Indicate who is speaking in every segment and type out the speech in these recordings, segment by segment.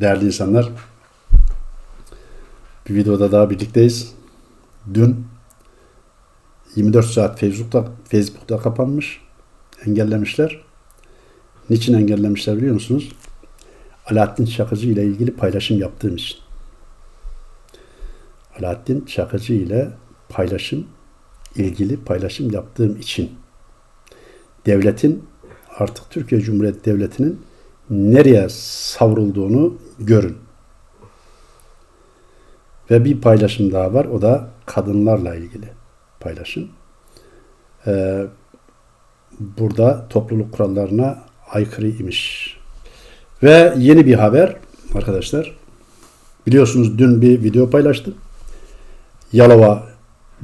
Speaker 1: Değerli insanlar, bir videoda daha birlikteyiz. Dün 24 saat Facebook'ta, Facebook'ta kapanmış. Engellemişler. Niçin engellemişler biliyor musunuz? Alaaddin Çakıcı ile ilgili paylaşım yaptığım için. Alaaddin Çakıcı ile paylaşım ilgili paylaşım yaptığım için devletin artık Türkiye Cumhuriyeti Devleti'nin nereye savrulduğunu görün. Ve bir paylaşım daha var. O da kadınlarla ilgili paylaşım. Ee, burada topluluk kurallarına aykırı imiş. Ve yeni bir haber arkadaşlar. Biliyorsunuz dün bir video paylaştım. Yalova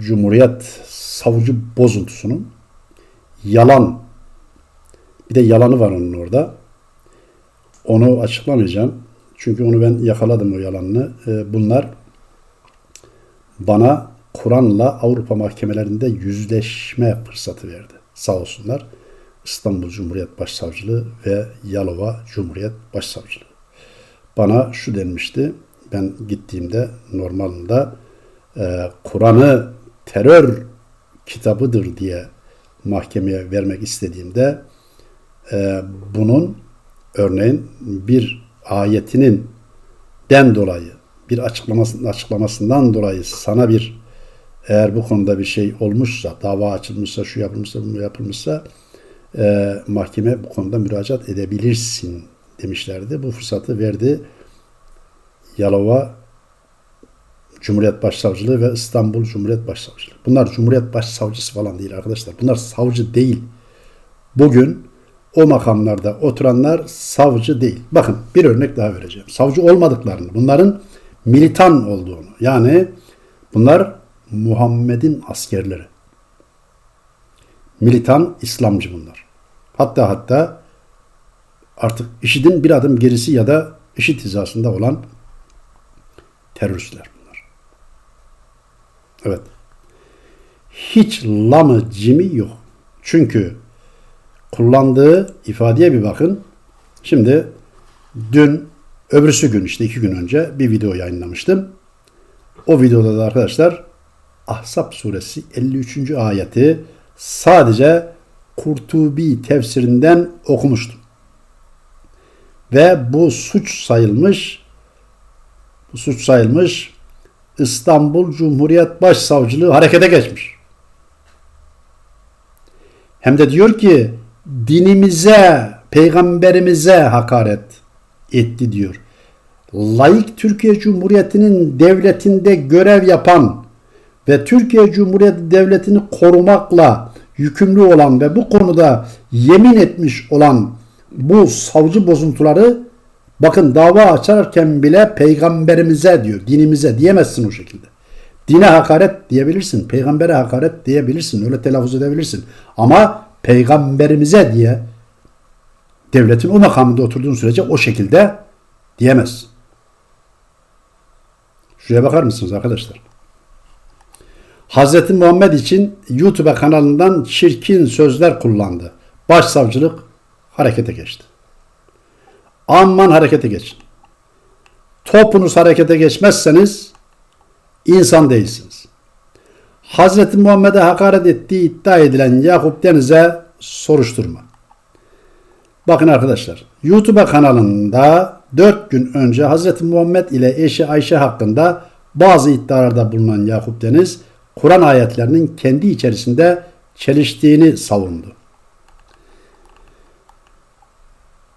Speaker 1: Cumhuriyet Savcı bozuntusunun yalan bir de yalanı var onun orada. Onu açıklamayacağım. Çünkü onu ben yakaladım o yalanını. Ee, bunlar bana Kur'an'la Avrupa mahkemelerinde yüzleşme fırsatı verdi. Sağ olsunlar. İstanbul Cumhuriyet Başsavcılığı ve Yalova Cumhuriyet Başsavcılığı. Bana şu denmişti. Ben gittiğimde normalinde e, Kur'an'ı terör kitabıdır diye mahkemeye vermek istediğimde e, bunun örneğin bir ayetinin den dolayı bir açıklamasının açıklamasından dolayı sana bir eğer bu konuda bir şey olmuşsa, dava açılmışsa, şu yapılmışsa, bu yapılmışsa e, mahkeme bu konuda müracaat edebilirsin demişlerdi. Bu fırsatı verdi Yalova Cumhuriyet Başsavcılığı ve İstanbul Cumhuriyet Başsavcılığı. Bunlar Cumhuriyet Başsavcısı falan değil arkadaşlar. Bunlar savcı değil. Bugün o makamlarda oturanlar savcı değil. Bakın bir örnek daha vereceğim. Savcı olmadıklarını, bunların militan olduğunu. Yani bunlar Muhammed'in askerleri. Militan İslamcı bunlar. Hatta hatta artık IŞİD'in bir adım gerisi ya da IŞİD hizasında olan teröristler bunlar. Evet. Hiç lamı cimi yok. Çünkü kullandığı ifadeye bir bakın. Şimdi dün öbürsü gün işte iki gün önce bir video yayınlamıştım. O videoda da arkadaşlar Ahzab suresi 53. ayeti sadece Kurtubi tefsirinden okumuştum. Ve bu suç sayılmış bu suç sayılmış İstanbul Cumhuriyet Başsavcılığı harekete geçmiş. Hem de diyor ki dinimize, peygamberimize hakaret etti diyor. Layık Türkiye Cumhuriyeti'nin devletinde görev yapan ve Türkiye Cumhuriyeti Devleti'ni korumakla yükümlü olan ve bu konuda yemin etmiş olan bu savcı bozuntuları bakın dava açarken bile peygamberimize diyor, dinimize diyemezsin o şekilde. Dine hakaret diyebilirsin, peygambere hakaret diyebilirsin, öyle telaffuz edebilirsin. Ama peygamberimize diye devletin o makamında oturduğun sürece o şekilde diyemezsin. Şuraya bakar mısınız arkadaşlar? Hazreti Muhammed için YouTube kanalından çirkin sözler kullandı. Başsavcılık harekete geçti. Aman harekete geçin. Topunuz harekete geçmezseniz insan değilsiniz. Hazreti Muhammed'e hakaret ettiği iddia edilen Yakup Deniz'e soruşturma. Bakın arkadaşlar, YouTube kanalında 4 gün önce Hazreti Muhammed ile eşi Ayşe hakkında bazı iddialarda bulunan Yakup Deniz, Kur'an ayetlerinin kendi içerisinde çeliştiğini savundu.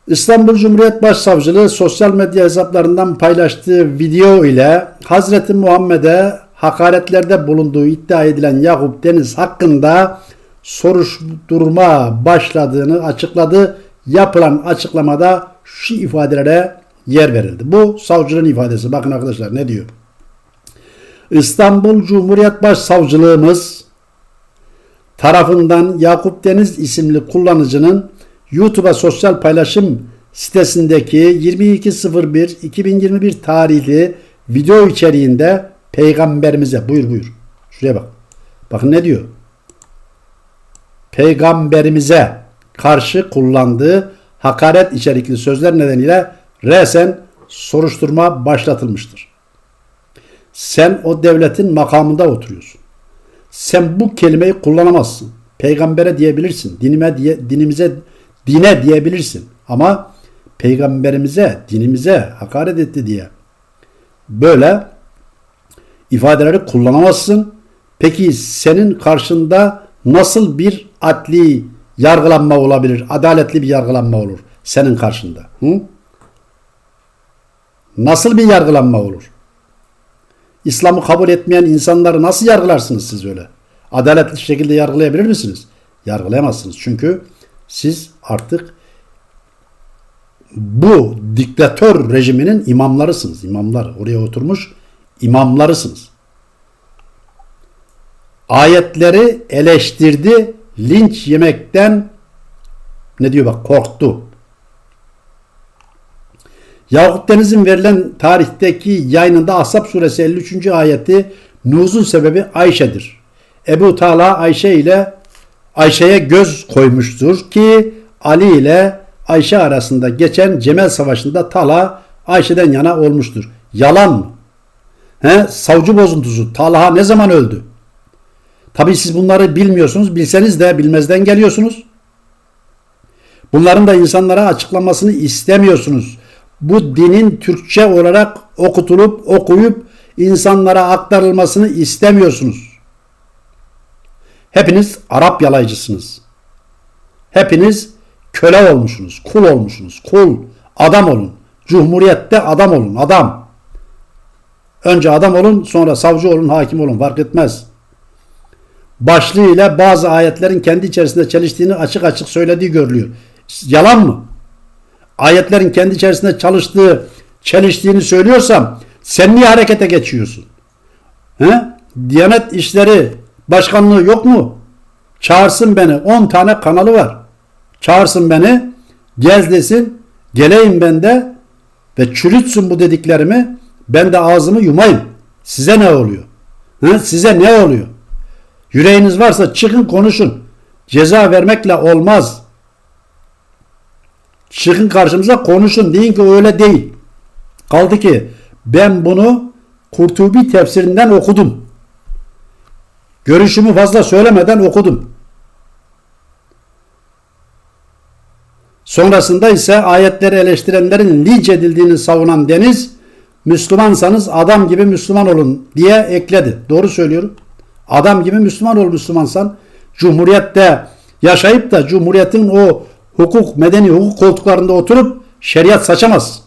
Speaker 1: İstanbul Cumhuriyet Başsavcılığı sosyal medya hesaplarından paylaştığı video ile Hazreti Muhammed'e hakaretlerde bulunduğu iddia edilen Yakup Deniz hakkında soruşturma başladığını açıkladı. Yapılan açıklamada şu ifadelere yer verildi. Bu savcının ifadesi. Bakın arkadaşlar ne diyor? İstanbul Cumhuriyet Başsavcılığımız tarafından Yakup Deniz isimli kullanıcının YouTube'a sosyal paylaşım sitesindeki 22.01.2021 tarihli video içeriğinde peygamberimize buyur buyur. Şuraya bak. Bakın ne diyor? Peygamberimize karşı kullandığı hakaret içerikli sözler nedeniyle resen soruşturma başlatılmıştır. Sen o devletin makamında oturuyorsun. Sen bu kelimeyi kullanamazsın. Peygambere diyebilirsin. Dinime diye dinimize dine diyebilirsin. Ama peygamberimize, dinimize hakaret etti diye böyle ifadeleri kullanamazsın. Peki senin karşında nasıl bir adli yargılanma olabilir? Adaletli bir yargılanma olur senin karşında. Hı? Nasıl bir yargılanma olur? İslam'ı kabul etmeyen insanları nasıl yargılarsınız siz öyle? Adaletli şekilde yargılayabilir misiniz? Yargılayamazsınız. Çünkü siz artık bu diktatör rejiminin imamlarısınız. İmamlar oraya oturmuş imamlarısınız. Ayetleri eleştirdi, linç yemekten ne diyor bak korktu. Yahut Deniz'in verilen tarihteki yayınında Ashab suresi 53. ayeti nuzul sebebi Ayşe'dir. Ebu Talha Ayşe ile Ayşe'ye göz koymuştur ki Ali ile Ayşe arasında geçen Cemel Savaşı'nda Talha Ayşe'den yana olmuştur. Yalan mı? He? Savcı bozuntusu. Talha ne zaman öldü? Tabii siz bunları bilmiyorsunuz. Bilseniz de bilmezden geliyorsunuz. Bunların da insanlara açıklamasını istemiyorsunuz. Bu dinin Türkçe olarak okutulup okuyup insanlara aktarılmasını istemiyorsunuz. Hepiniz Arap yalayıcısınız. Hepiniz köle olmuşsunuz, kul olmuşsunuz. Kul, adam olun. Cumhuriyette adam olun, adam. Önce adam olun, sonra savcı olun, hakim olun. Fark etmez. Başlığıyla bazı ayetlerin kendi içerisinde çeliştiğini açık açık söylediği görülüyor. Yalan mı? Ayetlerin kendi içerisinde çalıştığı, çeliştiğini söylüyorsam sen niye harekete geçiyorsun? He? Diyanet İşleri Başkanlığı yok mu? Çağırsın beni. 10 tane kanalı var. Çağırsın beni. Gez desin. Geleyim ben de ve çürütsün bu dediklerimi. Ben de ağzımı yumayım. Size ne oluyor? He? Size ne oluyor? Yüreğiniz varsa çıkın konuşun. Ceza vermekle olmaz. Çıkın karşımıza konuşun. Deyin ki öyle değil. Kaldı ki ben bunu Kurtubi tefsirinden okudum. Görüşümü fazla söylemeden okudum. Sonrasında ise ayetleri eleştirenlerin linç edildiğini savunan Deniz, Müslümansanız adam gibi Müslüman olun diye ekledi. Doğru söylüyorum. Adam gibi Müslüman ol Müslümansan. Cumhuriyette yaşayıp da Cumhuriyetin o hukuk, medeni hukuk koltuklarında oturup şeriat saçamaz.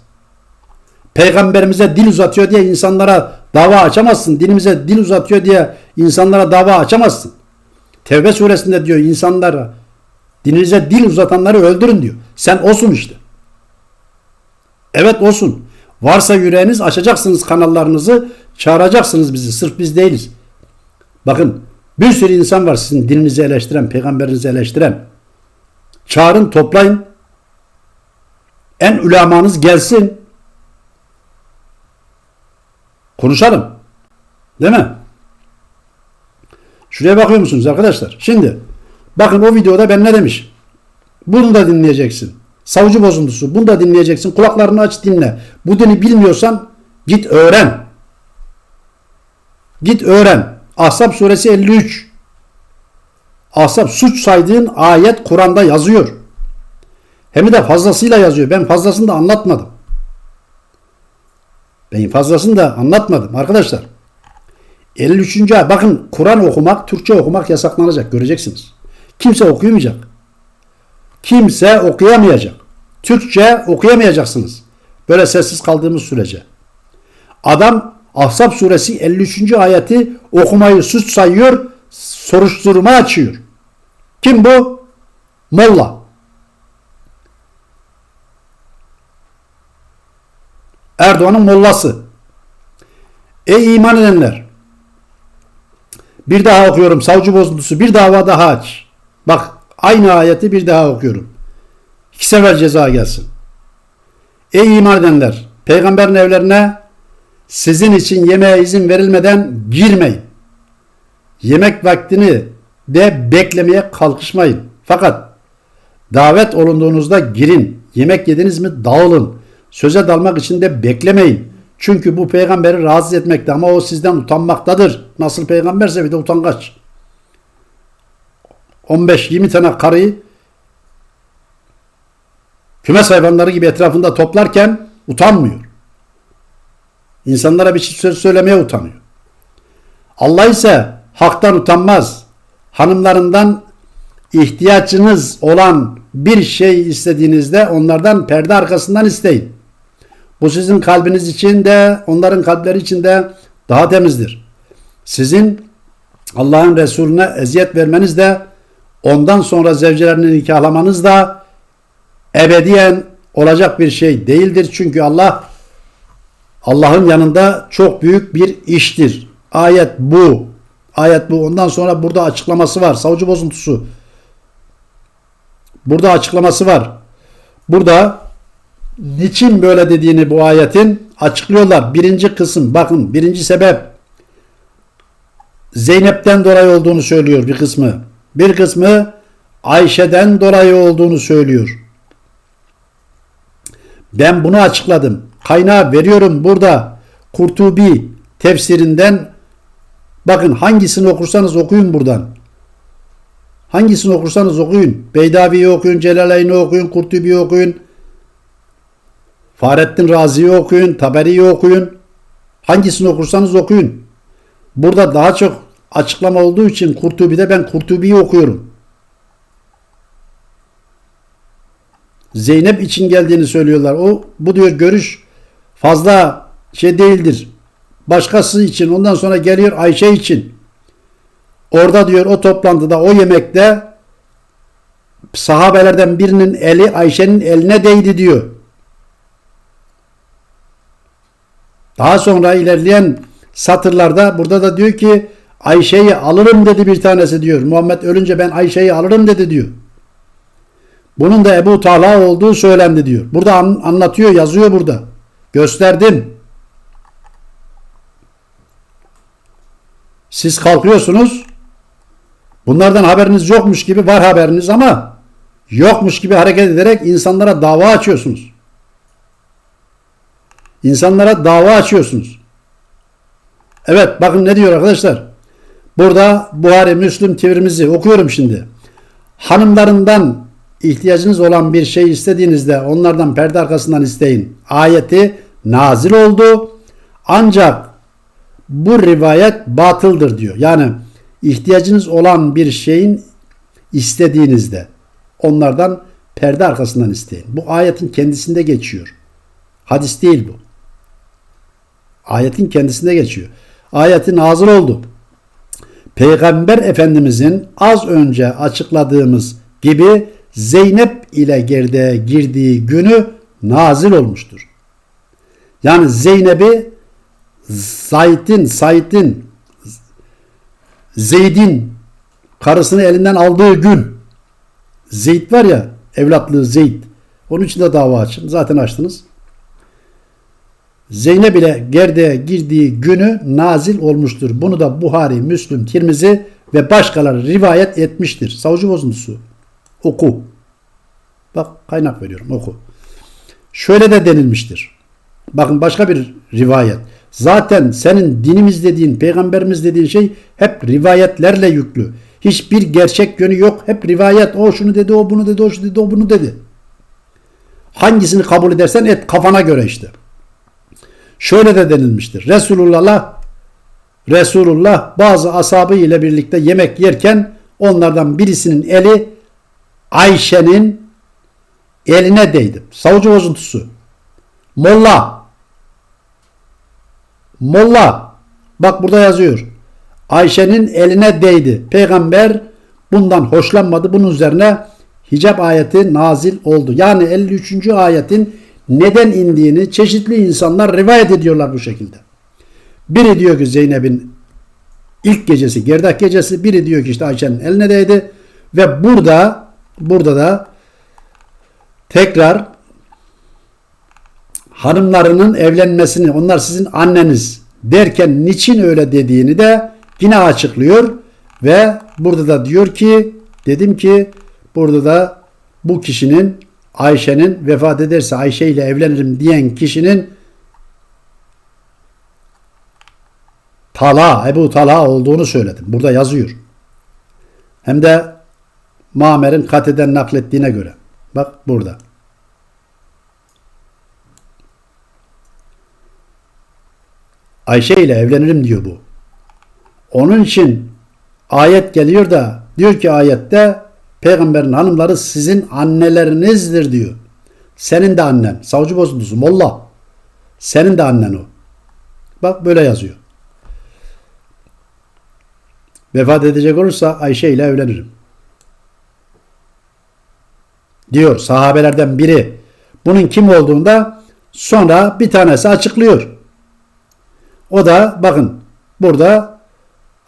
Speaker 1: Peygamberimize dil uzatıyor diye insanlara dava açamazsın. Dinimize dil uzatıyor diye insanlara dava açamazsın. Tevbe suresinde diyor insanlara dininize dil uzatanları öldürün diyor. Sen olsun işte. Evet olsun. Varsa yüreğiniz açacaksınız kanallarınızı, çağıracaksınız bizi. Sırf biz değiliz. Bakın bir sürü insan var sizin dininizi eleştiren, peygamberinizi eleştiren. Çağırın, toplayın. En ülamanız gelsin. Konuşalım. Değil mi? Şuraya bakıyor musunuz arkadaşlar? Şimdi bakın o videoda ben ne demiş? Bunu da dinleyeceksin. Savcı bozuntusu. Bunu da dinleyeceksin. Kulaklarını aç dinle. Bu dini bilmiyorsan git öğren. Git öğren. Ahzab suresi 53. Ahzab suç saydığın ayet Kur'an'da yazıyor. Hem de fazlasıyla yazıyor. Ben fazlasını da anlatmadım. Ben fazlasını da anlatmadım arkadaşlar. 53. ay bakın Kur'an okumak, Türkçe okumak yasaklanacak göreceksiniz. Kimse okuyamayacak. Kimse okuyamayacak. Türkçe okuyamayacaksınız. Böyle sessiz kaldığımız sürece. Adam Ahzab suresi 53. ayeti okumayı suç sayıyor, soruşturma açıyor. Kim bu? Molla. Erdoğan'ın mollası. Ey iman edenler! Bir daha okuyorum. Savcı bozuntusu. Bir dava daha aç. Bak aynı ayeti bir daha okuyorum. İki sefer ceza gelsin. Ey iman edenler! Peygamberin evlerine sizin için yemeğe izin verilmeden girmeyin. Yemek vaktini de beklemeye kalkışmayın. Fakat davet olunduğunuzda girin. Yemek yediniz mi dağılın. Söze dalmak için de beklemeyin. Çünkü bu peygamberi rahatsız etmekte ama o sizden utanmaktadır. Nasıl peygamberse bir de utangaç. 15-20 tane karıyı kümes hayvanları gibi etrafında toplarken utanmıyor. İnsanlara bir şey söz söylemeye utanıyor. Allah ise haktan utanmaz. Hanımlarından ihtiyacınız olan bir şey istediğinizde onlardan perde arkasından isteyin. Bu sizin kalbiniz için de onların kalpleri için de daha temizdir. Sizin Allah'ın Resulüne eziyet vermeniz de ondan sonra zevcelerini nikahlamanız da ebediyen olacak bir şey değildir. Çünkü Allah Allah'ın yanında çok büyük bir iştir. Ayet bu. Ayet bu. Ondan sonra burada açıklaması var. Savcı bozuntusu. Burada açıklaması var. Burada niçin böyle dediğini bu ayetin açıklıyorlar. Birinci kısım bakın birinci sebep Zeynep'ten dolayı olduğunu söylüyor bir kısmı. Bir kısmı Ayşe'den dolayı olduğunu söylüyor. Ben bunu açıkladım. Kaynağı veriyorum burada. Kurtubi tefsirinden bakın hangisini okursanız okuyun buradan. Hangisini okursanız okuyun. Beydavi'yi okuyun, Celaleyn'i okuyun, Kurtubi'yi okuyun. Fahrettin Razi'yi okuyun, Taberi'yi okuyun. Hangisini okursanız okuyun. Burada daha çok açıklama olduğu için Kurtubi'de ben Kurtubi'yi okuyorum. Zeynep için geldiğini söylüyorlar. O bu diyor görüş fazla şey değildir. Başkası için ondan sonra geliyor Ayşe için. Orada diyor o toplantıda o yemekte sahabelerden birinin eli Ayşe'nin eline değdi diyor. Daha sonra ilerleyen satırlarda burada da diyor ki Ayşe'yi alırım dedi bir tanesi diyor. Muhammed ölünce ben Ayşe'yi alırım dedi diyor. Bunun da Ebu Talha olduğu söylendi diyor. Burada an, anlatıyor, yazıyor burada. Gösterdim. Siz kalkıyorsunuz. Bunlardan haberiniz yokmuş gibi var haberiniz ama yokmuş gibi hareket ederek insanlara dava açıyorsunuz. İnsanlara dava açıyorsunuz. Evet bakın ne diyor arkadaşlar. Burada Buhari, Müslüm Tirmizi okuyorum şimdi. Hanımlarından ihtiyacınız olan bir şey istediğinizde onlardan perde arkasından isteyin. Ayeti nazil oldu. Ancak bu rivayet batıldır diyor. Yani ihtiyacınız olan bir şeyin istediğinizde onlardan perde arkasından isteyin. Bu ayetin kendisinde geçiyor. Hadis değil bu. Ayetin kendisinde geçiyor. Ayetin nazil oldu. Peygamber Efendimizin az önce açıkladığımız gibi Zeynep ile gerdeğe girdiği günü nazil olmuştur. Yani Zeynep'i Said'in, Said'in, Zeyd'in karısını elinden aldığı gün Zeyd var ya evlatlığı Zeyd. Onun için de dava açın. Zaten açtınız. Zeynep ile gerdeğe girdiği günü nazil olmuştur. Bunu da Buhari, Müslüm, Tirmizi ve başkaları rivayet etmiştir. Savcı bozuntusu. Oku. Bak kaynak veriyorum oku. Şöyle de denilmiştir. Bakın başka bir rivayet. Zaten senin dinimiz dediğin, peygamberimiz dediğin şey hep rivayetlerle yüklü. Hiçbir gerçek yönü yok. Hep rivayet. O şunu dedi, o bunu dedi, o şunu dedi, o bunu dedi. Hangisini kabul edersen et kafana göre işte. Şöyle de denilmiştir. Resulullah Resulullah bazı ashabı ile birlikte yemek yerken onlardan birisinin eli Ayşe'nin eline değdi. Savcı bozuntusu. Molla. Molla. Bak burada yazıyor. Ayşe'nin eline değdi. Peygamber bundan hoşlanmadı. Bunun üzerine hicap ayeti nazil oldu. Yani 53. ayetin neden indiğini çeşitli insanlar rivayet ediyorlar bu şekilde. Biri diyor ki Zeynep'in ilk gecesi, gerdak gecesi, biri diyor ki işte Ayşe'nin eline değdi. Ve burada burada da tekrar hanımlarının evlenmesini onlar sizin anneniz derken niçin öyle dediğini de yine açıklıyor. Ve burada da diyor ki dedim ki burada da bu kişinin Ayşe'nin vefat ederse Ayşe ile evlenirim diyen kişinin Tala, Ebu Tala olduğunu söyledim. Burada yazıyor. Hem de Mamer'in kateden naklettiğine göre. Bak burada. Ayşe ile evlenirim diyor bu. Onun için ayet geliyor da diyor ki ayette peygamberin hanımları sizin annelerinizdir diyor. Senin de annen. Savcı bozuntusu molla. Senin de annen o. Bak böyle yazıyor. Vefat edecek olursa Ayşe ile evlenirim. Diyor sahabelerden biri. Bunun kim olduğunda sonra bir tanesi açıklıyor. O da bakın burada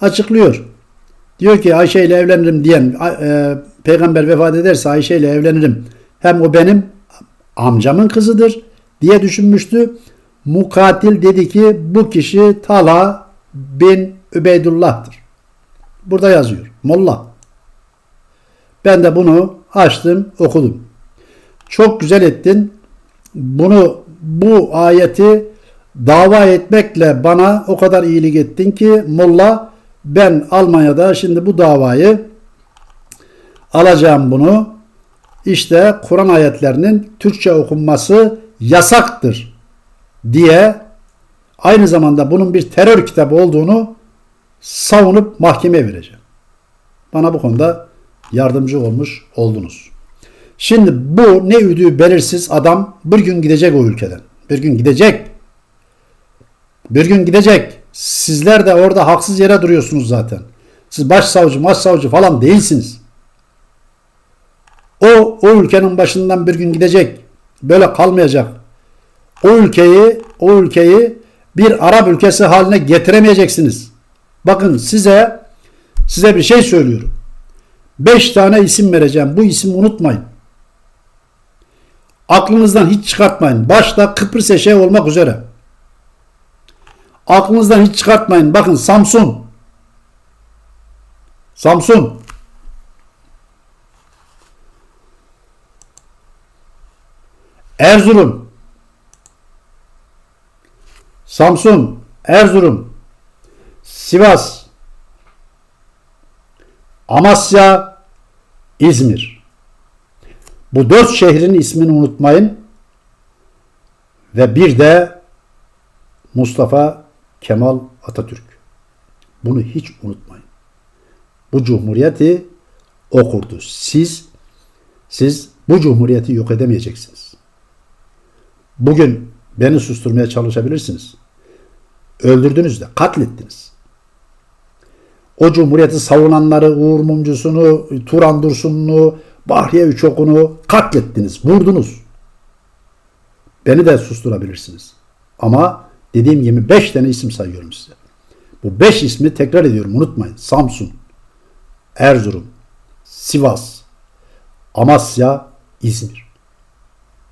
Speaker 1: açıklıyor. Diyor ki Ayşe ile evlenirim diyen e, peygamber vefat ederse Ayşe ile evlenirim. Hem o benim amcamın kızıdır diye düşünmüştü. Mukatil dedi ki bu kişi Tala bin Übeydullah'tır. Burada yazıyor. Molla. Ben de bunu açtım, okudum. Çok güzel ettin. Bunu bu ayeti dava etmekle bana o kadar iyilik ettin ki Molla ben Almanya'da şimdi bu davayı alacağım bunu. İşte Kur'an ayetlerinin Türkçe okunması yasaktır diye aynı zamanda bunun bir terör kitabı olduğunu savunup mahkemeye vereceğim. Bana bu konuda yardımcı olmuş oldunuz. Şimdi bu ne üdüğü belirsiz adam bir gün gidecek o ülkeden. Bir gün gidecek. Bir gün gidecek. Sizler de orada haksız yere duruyorsunuz zaten. Siz başsavcı, başsavcı falan değilsiniz. O, o ülkenin başından bir gün gidecek. Böyle kalmayacak. O ülkeyi, o ülkeyi bir Arap ülkesi haline getiremeyeceksiniz. Bakın size size bir şey söylüyorum. Beş tane isim vereceğim. Bu ismi unutmayın. Aklınızdan hiç çıkartmayın. Başta Kıbrıs eşeği olmak üzere. Aklınızdan hiç çıkartmayın. Bakın Samsun. Samsun. Erzurum. Samsun, Erzurum, Sivas, Amasya, İzmir. Bu dört şehrin ismini unutmayın. Ve bir de Mustafa Kemal Atatürk. Bunu hiç unutmayın. Bu cumhuriyeti o. Siz siz bu cumhuriyeti yok edemeyeceksiniz. Bugün beni susturmaya çalışabilirsiniz. Öldürdünüz de, katlettiniz. O cumhuriyeti savunanları, Uğur Mumcusunu, Turan Dursun'unu, Bahriye Üçok'unu katlettiniz, vurdunuz. Beni de susturabilirsiniz. Ama dediğim gibi beş tane isim sayıyorum size. Bu beş ismi tekrar ediyorum unutmayın. Samsun, Erzurum, Sivas, Amasya, İzmir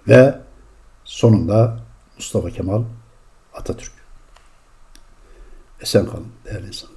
Speaker 1: ve sonunda Mustafa Kemal Atatürk. Esen kalın değerli insanlar.